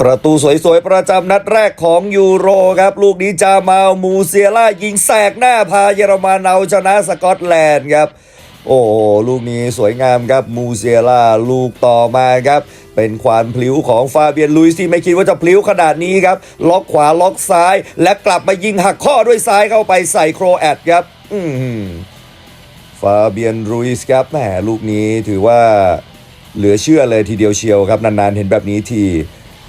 ประตูสวยๆ ประจำนัดแรกของยูโรครับ ลูกนี้จามาลมูเซียล่ายิงแสกหน้าพาเยอรมันเอาชนะสกอตแลนด์ครับ โอ้ลูกนี้สวยงามครับมูเซียล่าลูกต่อมาครับ เป็นความพลิ้วของฟาเบียนลุยส์ที่ไม่คิดว่าจะพลิ้วขนาดนี้ครับ ล็อกขวาล็อกซ้าย และกลับมายิงหักข้อด้วยซ้ายเข้าไปใส่โครแอตครับ อืฟาเบียนรุยส์ครับแหมลูกนี้ถือว่าเหลือเชื่อเลยทีเดียวเชียวครับนานๆเห็นแบบนี้ที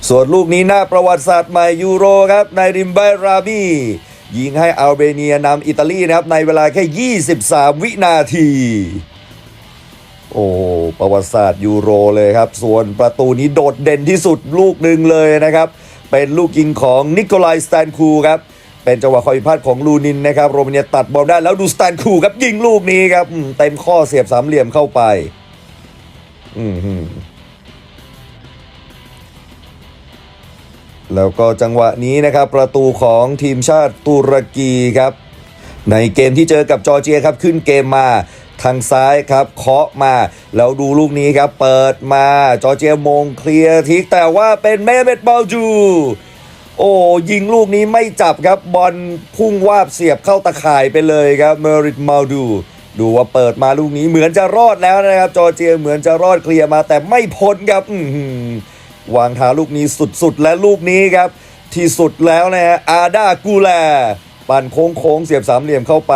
ส่วนลูกนี้หน้าประวัติศาสตร์ใหม่ยูโรครับในริมไบราบียิงให้อัลเบเนียนำอิตาลีนะครับในเวลาแค่ 23 วินาที โอ้ประวัติศาสตร์ยูโรเลยครับ ส่วนประตูนี้โดดเด่นที่สุดลูกหนึ่งเลยนะครับ เป็นลูกยิงของนิโคลายสแตนคูครับ เป็นจังหวะความผิดพลาดของลูนินนะครับโรมาเนียตัดบอลได้แล้วดูสแตนคูครับยิงลูกนี้ครับเต็มข้อเสียบสามเหลี่ยมเข้าไป อือ แล้วก็จังหวะนี้นะครับประตูของทีมชาติตุรกีครับ ในเกมที่เจอกับจอร์เจียครับขึ้นเกมมาทางซ้ายครับเคาะมาแล้วดูลูกนี้ครับ เปิดมาจอร์เจียมงเคลียร์ทิกแต่ว่าเป็นเมเมดบาลจูโอ้ยิงลูกนี้ไม่จับครับบอลพุ่งวาบเสียบเข้าตะข่ายไปเลยครับเมริตมาดูดูว่าเปิดมาลูกนี้เหมือนจะรอดแล้วนะครับ จอร์เจียเหมือนจะรอดเคลียร์มาแต่ไม่พ้นครับอื วางเท้าลูกนี้สุดๆ และลูกนี้ครับ ที่สุดแล้วนะฮะอาดากูแล ปั่นโค้งๆเสียบสามเหลี่ยมเข้าไป